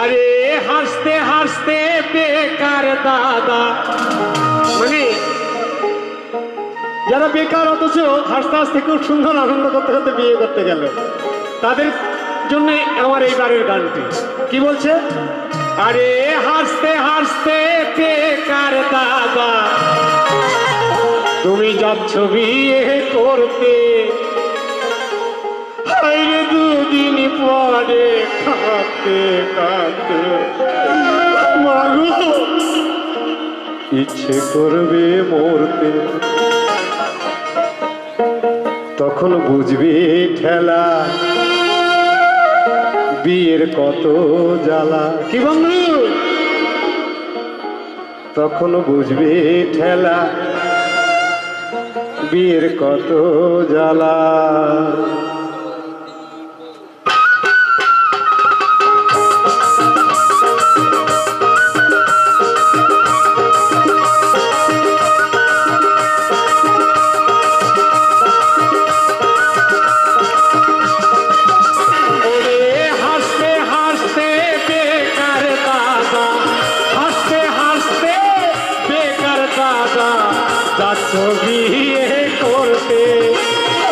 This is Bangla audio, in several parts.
আরে হাসতে হাসতে বেকার দাদা। মানে যারা বেকার অথচ হাসতে হাসতে খুব সুন্দর আনন্দ করতে করতে বিয়ে করতে গেল, তাদের জন্য আমার এইবারের গানটি। কি বলছে? আরে হাসতে হাসতে বেকার দাদা, তুমি যাচ্ছ বিয়ে করতে। হাইরে দুদিন পরে কাঁদতে কাঁদতে। ইচ্ছে করবে মরতে। তখন বুঝবে ঠেলা। বিয়ের কত জ্বালা। কি বন্ধু? তখন বুঝবে ঠেলা। বিয়ের কত জ্বালা। যাচ্ছ বিয়ে করতে।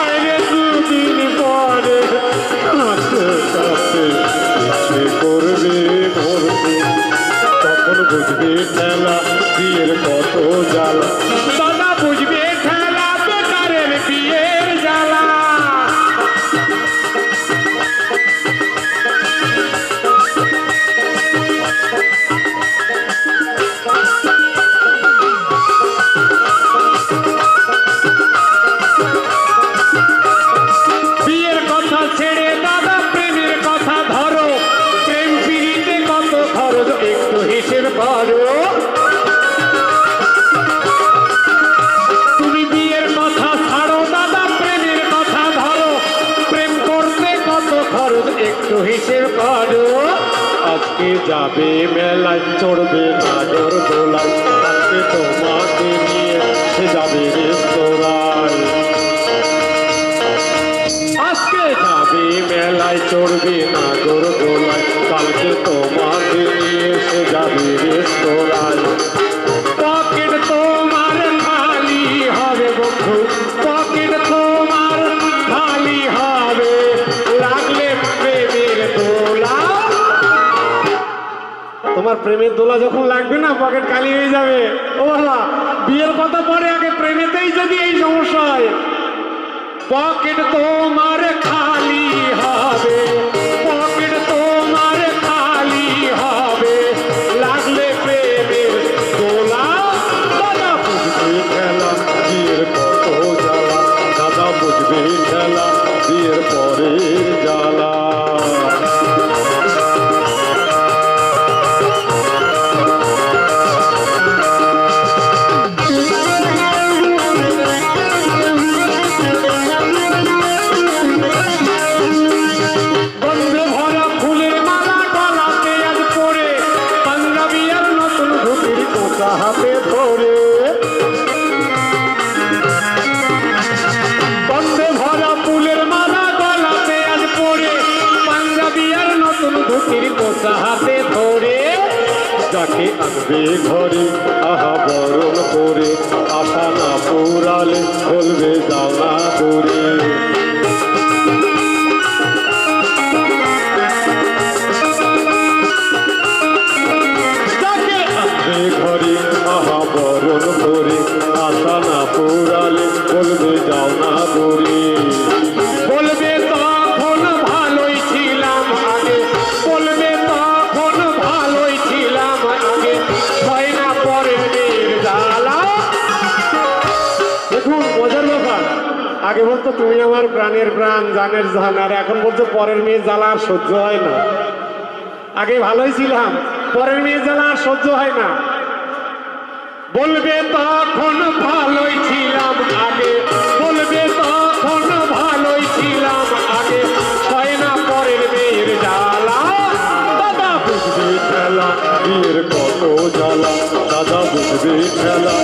আরে দুদিন পরে কাঁদতে কাঁদতে সে করবে মরতে তখন বুঝবে ঠেলা বিয়ের কত জ্বালা। আজকে যাবে মেলায়, চড়বে নাগর দোলায়। আজকে তোমাকে নিয়ে সে যাবে রেস্তোরাঁয়। আজকে যাবে মেলায়, চড়বে নাগর দোলায়। কালকে তোমাকে নিয়ে সে যাবে রেস্তোরাঁয়। প্রেমের দোলা যখন লাগবে না পকেট খালি হয়ে যাবে। ও বাবা, বিয়ের কথা পরে আগে প্রেমেতেই যদি এই সমস্যা হয়। পকেট তোমার খালি হবে। যাকে আনবে ঘরে আহা বরণ করে আশা না পুরালে বলবে যাও না করে ঘরে আহা বরণ করে আশা না পুরালে বলবে যাও না করে। দেখুন মজার ব্যাপার। আগে বলতো, তুমি আমার প্রাণের প্রাণ, জানের জান, আর এখন বলছো পরের মেয়ের জ্বালা সহ্য হয় না। আগে ভালোই ছিলাম, পরের মেয়ে জ্বালা সহ্য হয় না। বলবে তখন ভালোই ছিলাম আগে, বলবে তখন ভালোই ছিলাম আগে, হয় না পরের মেয়ের জ্বালা। দাদা বুঝবে খেলা কত জ্বালা, দাদা বুঝবে খেলা।